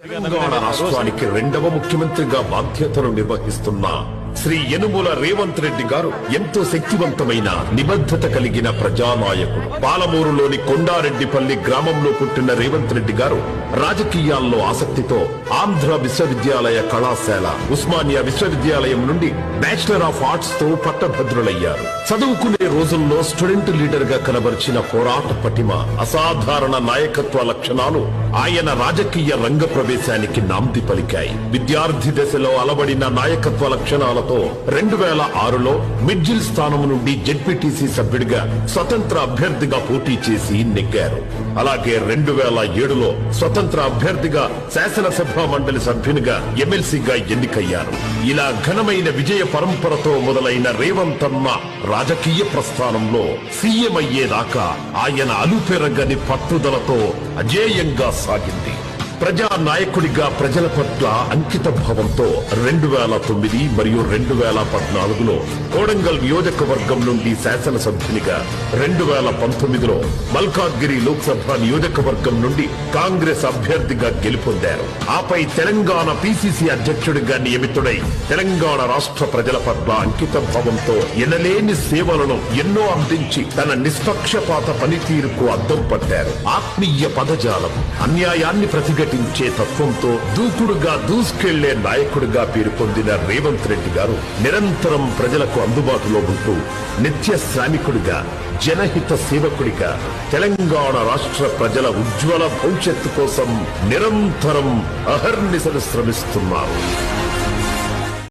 తెలంగాణ రాష్ట్రానికి రెండవ ముఖ్యమంత్రిగా బాధ్యతను నిర్వహిస్తున్న శ్రీ యనుమూల రేవంత్ రెడ్డి గారు ఎంతో శక్తివంతమైన నిబద్ధత కలిగిన ప్రజానాయకుడు. పాలమూరులోని కొండారెడ్డిపల్లి గ్రామంలో పుట్టిన రేవంత్ రెడ్డి గారు రాజకీయాల్లో ఆసక్తితో ఆంధ్ర విశ్వవిద్యాలయ కళాశాల ఉస్మానియా విశ్వవిద్యాలయం నుండి బ్యాచిలర్ ఆఫ్ ఆర్ట్స్తో పట్టభద్రులయ్యారు. చదువుకునే రోజుల్లో స్టూడెంట్ లీడర్గా కనబరిచిన పోరాట పటిమ అసాధారణ నాయకత్వ లక్షణాలు ఆయన రాజకీయ రంగ ప్రవేశానికి నాంది పలికాయి. విద్యార్థి దశలో అలవడిన నాయకత్వ లక్షణాలతో రెండు వేల ఆరులో మిడ్జిల్ స్థానం నుండి జెడ్పీటీసీ సభ్యుడిగా స్వతంత్ర అభ్యర్థిగా పోటీ చేసి నెగ్గారు. అలాగే రెండు వేల ఏడులో స్వతంత్ర అభ్యర్థిగా శాసనసభ మండలి సభ్యునిగా ఎమ్మెల్సీగా ఎన్నికయ్యారు. ఇలా ఘనమైన విజయ పరంపరతో మొదలైన రేవంత్ రాజకీయ ప్రస్థానంలో సీఎం అయ్యేదాకా ఆయన అలుపెరగని పట్టుదలతో అజేయంగా కొనసాగింది ప్రజా నాయకుడిగా ప్రజల పట్ల అంకిత భావంతో రెండు వేల తొమ్మిది మరియు రెండు వేల పద్నాలుగులో కోడంగల్ నియోజకవర్గం నుండి శాసనసభ్యునిగా రెండు వేల పంతొమ్మిదిలో మల్కాద్గిరి లోక్సభ నియోజకవర్గం నుండి కాంగ్రెస్ అభ్యర్థిగా గెలుపొందారు. ఆపై తెలంగాణ పిసిసి అధ్యక్షుడిగా నియమితుడై తెలంగాణ రాష్ట్ర ప్రజల పట్ల అంకిత భావంతో ఎనలేని సేవలను ఎన్నో అందించి తన నిష్పక్షపాత పనితీరుకు అద్దం పట్టారు. ఆత్మీయ పదజాలం అన్యాయాన్ని నడిపించే తత్వంతో దూకుడుగా దూసుకెళ్ళే నాయకుడిగా పేరు పొందిన రేవంత్ రెడ్డి గారు నిరంతరం ప్రజలకు అందుబాటులో ఉంటూ నిత్య శ్రామికుడిగా జనహిత సేవకుడిగా తెలంగాణ రాష్ట్ర ప్రజల ఉజ్వల భవిష్యత్తు కోసం నిరంతరం అహర్నిశలు శ్రమిస్తున్నారు.